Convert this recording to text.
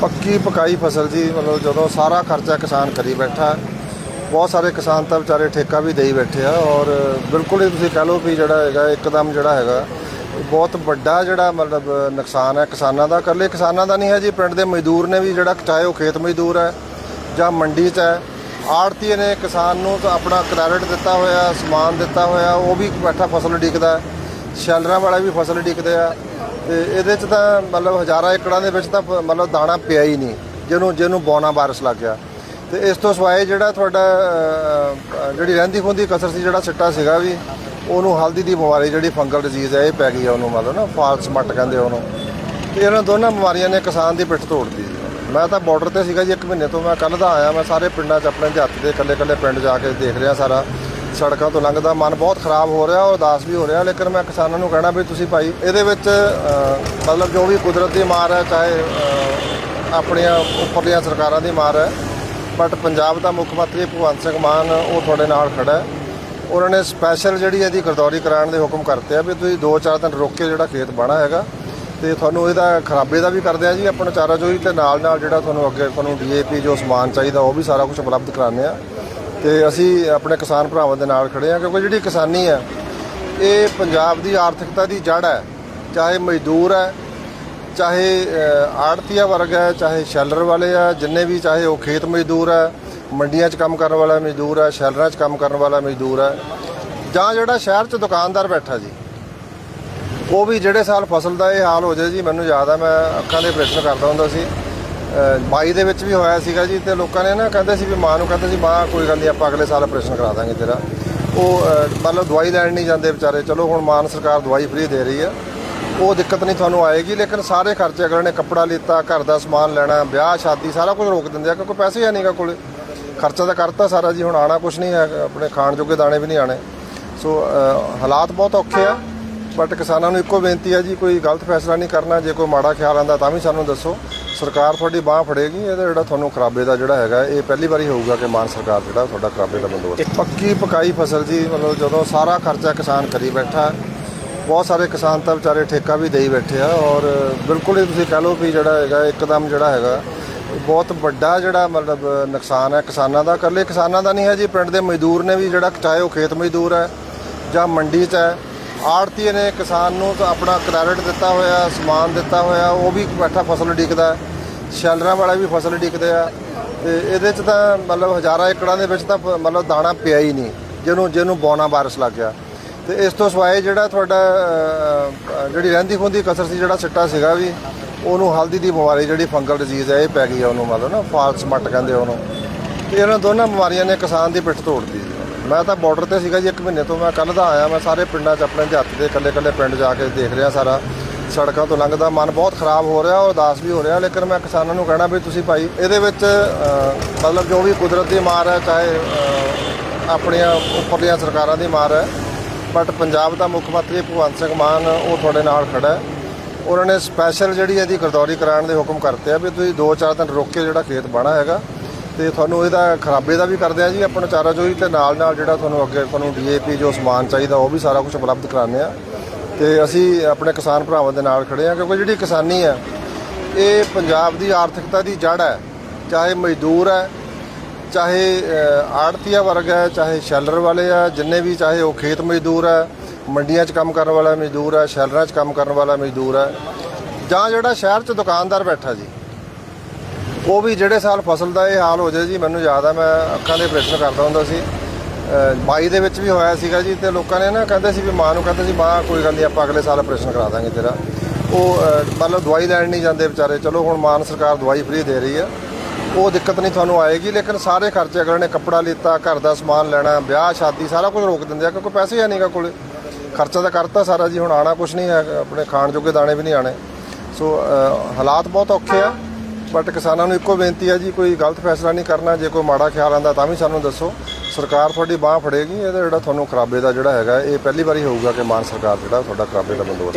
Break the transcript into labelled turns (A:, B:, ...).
A: ਪੱਕੀ ਪਕਾਈ ਫਸਲ ਜੀ, ਮਤਲਬ ਜਦੋਂ ਸਾਰਾ ਖਰਚਾ ਕਿਸਾਨ ਕਰੀ ਬੈਠਾ, ਬਹੁਤ ਸਾਰੇ ਕਿਸਾਨ ਤਾਂ ਵਿਚਾਰੇ ਠੇਕਾ ਵੀ ਦੇਈ ਬੈਠੇ ਆ ਔਰ ਬਿਲਕੁਲ ਹੀ ਤੁਸੀਂ ਕਹ ਲਓ ਵੀ ਜਿਹੜਾ ਹੈਗਾ, ਇੱਕਦਮ ਜਿਹੜਾ ਹੈਗਾ, ਬਹੁਤ ਵੱਡਾ ਜਿਹੜਾ ਮਤਲਬ ਨੁਕਸਾਨ ਹੈ ਕਿਸਾਨਾਂ ਦਾ। ਇਕੱਲੇ ਕਿਸਾਨਾਂ ਦਾ ਨਹੀਂ ਹੈ ਜੀ, ਪਿੰਡ ਦੇ ਮਜ਼ਦੂਰ ਨੇ ਵੀ ਜਿਹੜਾ, ਚਾਹੇ ਉਹ ਖੇਤ ਮਜ਼ਦੂਰ ਹੈ ਜਾਂ ਮੰਡੀ 'ਚ ਹੈ ਆੜਤੀਏ ਨੇ ਕਿਸਾਨ ਨੂੰ ਤਾਂ ਆਪਣਾ ਕ੍ਰੈਡਿਟ ਦਿੱਤਾ ਹੋਇਆ, ਸਮਾਨ ਦਿੱਤਾ ਹੋਇਆ, ਉਹ ਵੀ ਬੈਠਾ ਫਸਲ ਉਡੀਕਦਾ ਸ਼ੈਲਰਾਂ ਵਾਲਾ ਵੀ ਫਸਲ ਉਡੀਕਦੇ ਆ। ਤੇ ਇਹਦੇ 'ਚ ਤਾਂ ਮਤਲਬ ਹਜ਼ਾਰਾਂ ਏਕੜਾਂ ਦੇ ਵਿੱਚ ਤਾਂ ਮਤਲਬ ਦਾਣਾ ਪਿਆ ਹੀ ਨਹੀਂ, ਜਿਹਨੂੰ ਜਿਹਨੂੰ ਬੌਨਾ ਵਾਇਰਸ ਲੱਗ ਗਿਆ। ਤੇ ਇਸ ਤੋਂ ਸਵਾਏ ਜਿਹੜਾ ਤੁਹਾਡਾ ਜਿਹੜੀ ਰਹਿੰਦੀ ਖੁੰਦੀ ਕਸਰ ਸੀ, ਜਿਹੜਾ ਸਿੱਟਾ ਸੀਗਾ ਵੀ, ਉਹਨੂੰ ਹਲਦੀ ਦੀ ਬਿਮਾਰੀ ਜਿਹੜੀ ਫੰਗਲ ਡਿਜ਼ੀਜ਼ ਹੈ, ਇਹ ਪੈ ਗਈ ਆ ਉਹਨੂੰ ਮਤਲਬ ਨਾ, ਫਾਲਸ ਮੱਟ ਕਹਿੰਦੇ ਉਹਨੂੰ। ਤੇ ਇਹਨਾਂ ਦੋਨਾਂ ਬਿਮਾਰੀਆਂ ਨੇ ਕਿਸਾਨ ਦੀ ਪਿੱਠ ਤੋੜਦੀ ਮੈਂ ਤਾਂ ਬਾਰਡਰ ਤੇ ਸੀਗਾ ਜੀ, ਇੱਕ ਮਹੀਨੇ ਤੋਂ ਮੈਂ ਕੱਲ ਦਾ ਆਇਆ, ਮੈਂ ਸਾਰੇ ਪਿੰਡਾਂ 'ਚ ਆਪਣੇ ਹੱਥ ਦੇ ਇਕੱਲੇ ਇਕੱਲੇ ਪਿੰਡ ਜਾ ਕੇ ਦੇਖ ਰਿਹਾ ਸਾਰਾ। ਸੜਕਾਂ ਤੋਂ ਲੰਘਦਾ, ਮਨ ਬਹੁਤ ਖਰਾਬ ਹੋ ਰਿਹਾ ਔਰ ਉਦਾਸ ਵੀ ਹੋ ਰਿਹਾ, ਲੇਕਿਨ ਮੈਂ ਕਿਸਾਨਾਂ ਨੂੰ ਕਹਿਣਾ ਵੀ ਤੁਸੀਂ ਭਾਈ ਇਹਦੇ ਵਿੱਚ ਮਤਲਬ ਜੋ ਵੀ ਕੁਦਰਤ ਦੀ ਮਾਰ ਹੈ, ਚਾਹੇ ਆਪਣੀਆਂ ਉੱਪਰਲੀਆਂ ਸਰਕਾਰਾਂ ਦੀ ਮਾਰ ਹੈ, ਬਟ ਪੰਜਾਬ ਦਾ ਮੁੱਖ ਮੰਤਰੀ ਭਗਵੰਤ ਸਿੰਘ ਮਾਨ ਉਹ ਤੁਹਾਡੇ ਨਾਲ ਖੜਾ ਹੈ। ਉਹਨਾਂ ਨੇ ਸਪੈਸ਼ਲ ਜਿਹੜੀ ਇਹਦੀ ਗਰਦੌਰੀ ਕਰਾਉਣ ਦੇ ਹੁਕਮ ਕਰਤੇ ਆ ਵੀ ਤੁਸੀਂ 2-4 ਦਿਨ ਰੁਕ ਕੇ ਜਿਹੜਾ ਖੇਤ ਬਾਣਾ ਹੈਗਾ, ਤੇ ਤੁਹਾਨੂੰ ਇਹਦਾ ਖਰਾਬੇ ਦਾ ਵੀ ਕਰਦੇ ਆ ਜੀ ਆਪਣਾ ਚਾਰਾ ਜੋਈ ਤੇ ਨਾਲ ਨਾਲ ਜਿਹੜਾ ਤੁਹਾਨੂੰ ਅੱਗੇ ਤੁਹਾਨੂੰ ਡੀਏਪੀ ਜੋ ਸਮਾਨ ਚਾਹੀਦਾ ਉਹ ਵੀ ਸਾਰਾ ਕੁਝ ਉਪਲਬਧ ਕਰਾਉਂਦੇ ਆ। ਤੇ ਅਸੀਂ ਆਪਣੇ ਕਿਸਾਨ ਭਰਾਵਾਂ ਦੇ ਨਾਲ ਖੜੇ ਆ ਕਿਉਂਕਿ ਜਿਹੜੀ ਕਿਸਾਨੀ ਹੈ ਇਹ ਪੰਜਾਬ ਦੀ ਆਰਥਿਕਤਾ ਦੀ ਜੜ ਹੈ। ਚਾਹੇ ਮਜ਼ਦੂਰ ਹੈ, ਚਾਹੇ ਆੜਤੀਆ ਵਰਗ ਹੈ, ਚਾਹੇ ਸ਼ੈਲਰ ਵਾਲੇ ਆ, ਜਿੰਨੇ ਵੀ ਚਾਹੇ ਉਹ ਖੇਤ ਮਜ਼ਦੂਰ ਹੈ, ਮੰਡੀਆਂ 'ਚ ਕੰਮ ਕਰਨ ਵਾਲਾ ਮਜ਼ਦੂਰ ਹੈ, ਸ਼ੈਲਰਾਂ 'ਚ ਕੰਮ ਕਰਨ ਵਾਲਾ ਮਜ਼ਦੂਰ ਹੈ, ਜਾਂ ਜਿਹੜਾ ਸ਼ਹਿਰ 'ਚ ਦੁਕਾਨਦਾਰ ਬੈਠਾ ਜੀ, ਉਹ ਵੀ ਜਿਹੜੇ ਸਾਲ ਫਸਲ ਦਾ ਇਹ ਹਾਲ ਹੋ ਜਾਏ ਜੀ, ਮੈਨੂੰ ਯਾਦ ਆ, ਮੈਂ ਅੱਖਾਂ ਦੇ ਆਪਰੇਸ਼ਨ ਕਰਦਾ ਹੁੰਦਾ ਸੀ। 22 ਦੇ ਵਿੱਚ ਵੀ ਹੋਇਆ ਸੀਗਾ ਜੀ ਤੇ ਲੋਕਾਂ ਨੇ ਨਾ ਕਹਿੰਦੇ ਸੀ ਵੀ ਮਾਂ ਨੂੰ ਕਹਿੰਦੇ ਸੀ, ਮਾਂ, ਕੋਈ ਗੱਲ ਨਹੀਂ, ਆਪਾਂ ਅਗਲੇ ਸਾਲ ਆਪਰੇਸ਼ਨ ਕਰਾ ਦਾਂਗੇ ਤੇਰਾ। ਉਹ ਮਤਲਬ ਦਵਾਈ ਲੈਣ ਨਹੀਂ ਜਾਂਦੇ ਵਿਚਾਰੇ, ਚਲੋ, ਹੁਣ ਮਾਨ ਸਰਕਾਰ ਦਵਾਈ ਫ੍ਰੀ ਦੇ ਰਹੀ ਹੈ ਉਹ ਦਿੱਕਤ ਨਹੀਂ ਤੁਹਾਨੂੰ ਆਏਗੀ, ਲੇਕਿਨ ਸਾਰੇ ਖਰਚੇ, ਅਗਲੇ ਨੇ ਕੱਪੜਾ ਲਿੱਤਾ, ਘਰ ਦਾ ਸਮਾਨ ਲੈਣਾ, ਵਿਆਹ, ਸ਼ਾਦੀ, ਸਾਰਾ ਕੁਝ ਰੋਕ ਦਿੰਦੇ ਆ, ਕਿਉਂਕਿ ਪੈਸੇ ਹੈ ਨਹੀਂਗਾ ਕੋਲੇ। ਖਰਚਾ ਤਾਂ ਕਰਤਾ ਸਾਰਾ ਜੀ, ਹੁਣ ਆਣਾ ਕੁਝ ਨਹੀਂ ਹੈ, ਆਪਣੇ ਖਾਣ ਜੋਗੇ ਦਾਣੇ ਵੀ ਨਹੀਂ ਆਣੇ। ਸੋ ਹਾਲਾਤ ਬਹੁਤ ਔਖੇ ਆ ਬਟ ਕਿਸਾਨਾਂ ਨੂੰ ਇੱਕੋ ਬੇਨਤੀ ਆ ਜੀ, ਕੋਈ ਗਲਤ ਫੈਸਲਾ ਨਹੀਂ ਕਰਨਾ, ਜੇ ਕੋਈ ਮਾੜਾ ਖਿਆਲ ਆਂਦਾ ਤਾਂ ਵੀ ਸਾਨੂੰ ਦੱਸੋ। ਸਰਕਾਰ ਤੁਹਾਡੀ ਬਾਹ ਫੜੇਗੀ ਇਹਦਾ ਜਿਹੜਾ ਤੁਹਾਨੂੰ ਖਰਾਬੇ ਦਾ ਜਿਹੜਾ ਹੈਗਾ ਇਹ ਪਹਿਲੀ ਵਾਰੀ ਹੋਊਗਾ ਕਿ ਮਾਨ ਸਰਕਾਰ ਜਿਹੜਾ ਤੁਹਾਡਾ ਖਰਾਬੇ ਦਾ ਬੰਦੋਬਸਤ। ਪੱਕੀ ਪਕਾਈ ਫਸਲ ਜੀ ਮਤਲਬ ਜਦੋਂ ਸਾਰਾ ਖਰਚਾ ਕਿਸਾਨ ਕਰੀ ਬੈਠਾ ਬਹੁਤ ਸਾਰੇ ਕਿਸਾਨ ਤਾਂ ਵਿਚਾਰੇ ਠੇਕਾ ਵੀ ਦੇਈ ਬੈਠੇ ਆ ਔਰ ਬਿਲਕੁਲ ਹੀ ਤੁਸੀਂ ਕਹ ਲਓ ਵੀ ਜਿਹੜਾ ਹੈਗਾ ਇੱਕਦਮ ਜਿਹੜਾ ਹੈਗਾ ਬਹੁਤ ਵੱਡਾ ਜਿਹੜਾ ਮਤਲਬ ਨੁਕਸਾਨ ਹੈ ਕਿਸਾਨਾਂ ਦਾ। ਇਕੱਲੇ ਕਿਸਾਨਾਂ ਦਾ ਨਹੀਂ ਹੈ ਜੀ ਪਿੰਡ ਦੇ ਮਜ਼ਦੂਰ ਨੇ ਵੀ ਜਿਹੜਾ ਚਾਹੇ ਉਹ ਖੇਤ ਮਜ਼ਦੂਰ ਹੈ ਜਾਂ ਮੰਡੀ 'ਚ ਹੈ ਆੜਤੀਏ ਨੇ ਕਿਸਾਨ ਨੂੰ ਤਾਂ ਆਪਣਾ ਕ੍ਰੈਡਿਟ ਦਿੱਤਾ ਹੋਇਆ ਸਮਾਨ ਦਿੱਤਾ ਹੋਇਆ ਉਹ ਵੀ ਬੈਠਾ ਫਸਲ ਉਡੀਕਦਾ ਹੈ। ਸ਼ੈਲਰਾਂ ਵਾਲਾ ਵੀ ਫਸਲ ਉਡੀਕਦੇ ਆ ਤੇ ਇਹਦੇ 'ਚ ਤਾਂ ਮਤਲਬ ਹਜ਼ਾਰਾਂ ਏਕੜਾਂ ਦੇ ਵਿੱਚ ਤਾਂ ਮਤਲਬ ਦਾਣਾ ਪਿਆ ਹੀ ਨਹੀਂ, ਜਿਹਨੂੰ ਜਿਹਨੂੰ ਬੌਨਾ ਵਾਇਰਸ ਲੱਗ ਗਿਆ। ਤੇ ਇਸ ਤੋਂ ਸਿਵਾਏ ਜਿਹੜਾ ਤੁਹਾਡਾ ਜਿਹੜੀ ਰਹਿੰਦੀ ਖੁੰਦੀ ਕਸਰ ਸੀ, ਜਿਹੜਾ ਸਿੱਟਾ ਸੀਗਾ ਵੀ, ਉਹਨੂੰ ਹਲਦੀ ਦੀ ਬਿਮਾਰੀ ਜਿਹੜੀ ਫੰਗਲ ਡਿਜ਼ੀਜ਼ ਹੈ ਇਹ ਪੈ ਗਈ ਆ ਉਹਨੂੰ ਮਤਲਬ ਨਾ, ਫਾਲਸ ਮੱਟ ਕਹਿੰਦੇ ਉਹਨੂੰ। ਤੇ ਇਹਨਾਂ ਦੋਨਾਂ ਬਿਮਾਰੀਆਂ ਨੇ ਕਿਸਾਨ ਦੀ ਪਿੱਠ ਤੋੜਦੀ ਮੈਂ ਤਾਂ ਬਾਰਡਰ ਤੇ ਸੀਗਾ ਜੀ, ਇੱਕ ਮਹੀਨੇ ਤੋਂ ਮੈਂ ਕੱਲ ਦਾ ਆਇਆ, ਮੈਂ ਸਾਰੇ ਪਿੰਡਾਂ 'ਚ ਆਪਣੇ ਹੱਥ ਦੇ ਇਕੱਲੇ ਇਕੱਲੇ ਪਿੰਡ ਜਾ ਕੇ ਦੇਖ ਰਿਹਾ ਸਾਰਾ। ਸੜਕਾਂ ਤੋਂ ਲੰਘਦਾ, ਮਨ ਬਹੁਤ ਖਰਾਬ ਹੋ ਰਿਹਾ ਔਰ ਉਦਾਸ ਵੀ ਹੋ ਰਿਹਾ, ਲੇਕਿਨ ਮੈਂ ਕਿਸਾਨਾਂ ਨੂੰ ਕਹਿਣਾ ਵੀ ਤੁਸੀਂ ਭਾਈ ਇਹਦੇ ਵਿੱਚ ਮਤਲਬ ਜੋ ਵੀ ਕੁਦਰਤ ਦੀ ਮਾਰ ਹੈ, ਚਾਹੇ ਆਪਣੀਆਂ ਉੱਪਰਲੀਆਂ ਸਰਕਾਰਾਂ ਦੀ ਮਾਰ ਹੈ, ਬਟ ਪੰਜਾਬ ਦਾ ਮੁੱਖ ਮੰਤਰੀ ਭਗਵੰਤ ਸਿੰਘ ਮਾਨ ਉਹ ਤੁਹਾਡੇ ਨਾਲ ਖੜਾ ਹੈ। ਉਹਨਾਂ ਨੇ ਸਪੈਸ਼ਲ ਜਿਹੜੀ ਇਹਦੀ ਗਰਦੌਰੀ ਕਰਾਉਣ ਦੇ ਹੁਕਮ ਕਰਤੇ ਆ ਵੀ ਤੁਸੀਂ 2-4 ਦਿਨ ਰੁਕ ਕੇ ਜਿਹੜਾ ਖੇਤ ਬਾਣਾ ਹੈਗਾ, ਤੇ ਤੁਹਾਨੂੰ ਇਹਦਾ ਖਰਾਬੇ ਦਾ ਵੀ ਕਰਦੇ ਆ ਜੀ ਆਪਣਾ ਚਾਰਾ ਜੋਈ ਤੇ ਨਾਲ ਨਾਲ ਜਿਹੜਾ ਤੁਹਾਨੂੰ ਅੱਗੇ, ਤੁਹਾਨੂੰ ਡੀਏਪੀ ਜੋ ਸਮਾਨ ਚਾਹੀਦਾ ਉਹ ਵੀ ਸਾਰਾ ਕੁਝ ਉਪਲਬਧ ਕਰਾਉਂਦੇ ਆ। ਤੇ ਅਸੀਂ ਆਪਣੇ ਕਿਸਾਨ ਭਰਾਵਾਂ ਦੇ ਨਾਲ ਖੜੇ ਆ ਕਿਉਂਕਿ ਜਿਹੜੀ ਕਿਸਾਨੀ ਆ ਇਹ ਪੰਜਾਬ ਦੀ ਆਰਥਿਕਤਾ ਦੀ ਜੜ ਹੈ। ਚਾਹੇ ਮਜ਼ਦੂਰ ਹੈ, ਚਾਹੇ ਆੜਤੀਆ ਵਰਗ ਹੈ, ਚਾਹੇ ਸ਼ੈਲਰ ਵਾਲੇ ਆ ਜਿੰਨੇ ਵੀ ਚਾਹੇ ਉਹ ਖੇਤ ਮਜ਼ਦੂਰ ਹੈ, ਮੰਡੀਆਂ 'ਚ ਕੰਮ ਕਰਨ ਵਾਲਾ ਮਜ਼ਦੂਰ ਹੈ, ਸ਼ੈਲਰਾਂ 'ਚ ਕੰਮ ਕਰਨ ਵਾਲਾ ਮਜ਼ਦੂਰ ਹੈ, ਜਾਂ ਜਿਹੜਾ ਸ਼ਹਿਰ 'ਚ ਦੁਕਾਨਦਾਰ ਬੈਠਾ ਜੀ, ਉਹ ਵੀ ਜਿਹੜੇ ਸਾਲ ਫਸਲ ਦਾ ਇਹ ਹਾਲ ਹੋ ਜਾਏ ਜੀ, ਮੈਨੂੰ ਯਾਦ ਆ, ਮੈਂ ਅੱਖਾਂ ਦੇ ਆਪਰੇਸ਼ਨ ਕਰਦਾ ਹੁੰਦਾ ਸੀ। 22 ਦੇ ਵਿੱਚ ਵੀ ਹੋਇਆ ਸੀਗਾ ਜੀ ਤੇ ਲੋਕਾਂ ਨੇ ਨਾ ਕਹਿੰਦੇ ਸੀ ਵੀ ਮਾਂ ਨੂੰ ਕਹਿੰਦੇ ਸੀ ਮਾਂ ਕੋਈ ਗੱਲ ਨਹੀਂ ਆਪਾਂ ਅਗਲੇ ਸਾਲ ਆਪਰੇਸ਼ਨ ਕਰਾ ਦਾਂਗੇ ਤੇਰਾ। ਉਹ ਅਹ, ਮਤਲਬ ਦਵਾਈ ਲੈਣ ਨਹੀਂ ਜਾਂਦੇ ਵਿਚਾਰੇ। ਚਲੋ ਹੁਣ ਮਾਨ ਸਰਕਾਰ ਦਵਾਈ ਫ੍ਰੀ ਦੇ ਰਹੀ ਆ। ਉਹ ਦਿੱਕਤ ਨਹੀਂ ਤੁਹਾਨੂੰ ਆਏਗੀ ਲੇਕਿਨ ਸਾਰੇ ਖਰਚੇ ਅਗਲੇ ਨੇ ਕੱਪੜਾ ਲਿੱਤਾ ਘਰ ਦਾ ਸਮਾਨ ਲੈਣਾ ਵਿਆਹ ਸ਼ਾਦੀ ਸਾਰਾ ਕੁਝ ਰੋਕ ਦਿੰਦੇ ਆ ਕਿਉਂਕਿ ਪੈਸੇ ਹੈ ਨਹੀਂਗਾ ਕੋਲੇ। ਖਰਚਾ ਤਾਂ ਕਰਤਾ ਸਾਰਾ ਜੀ ਹੁਣ ਆਣਾ ਕੁਝ ਨਹੀਂ ਹੈ ਆਪਣੇ ਖਾਣ ਜੋਗੇ ਦਾਣੇ ਵੀ ਨਹੀਂ ਆਣੇ। ਸੋ ਹਾਲਾਤ ਬਹੁਤ ਔਖੇ ਆ। ਬਟ ਕਿਸਾਨਾਂ ਨੂੰ ਇੱਕੋ ਬੇਨਤੀ ਹੈ ਜੀ, ਕੋਈ ਗਲਤ ਫੈਸਲਾ ਨਹੀਂ ਕਰਨਾ, ਜੇ ਕੋਈ ਮਾੜਾ ਖਿਆਲ ਆਂਦਾ ਤਾਂ ਵੀ ਸਾਨੂੰ ਦੱਸੋ। ਸਰਕਾਰ ਤੁਹਾਡੀ ਬਾਹ ਫੜੇਗੀ, ਇਹਦਾ ਜਿਹੜਾ ਤੁਹਾਨੂੰ ਖਰਾਬੇ ਦਾ ਜਿਹੜਾ ਹੈਗਾ, ਇਹ ਪਹਿਲੀ ਵਾਰੀ ਹੋਊਗਾ ਕਿ ਮਾਨ ਸਰਕਾਰ ਜਿਹੜਾ ਤੁਹਾਡਾ ਖਰਾਬੇ ਦਾ ਬੰਦੋਬਸਤ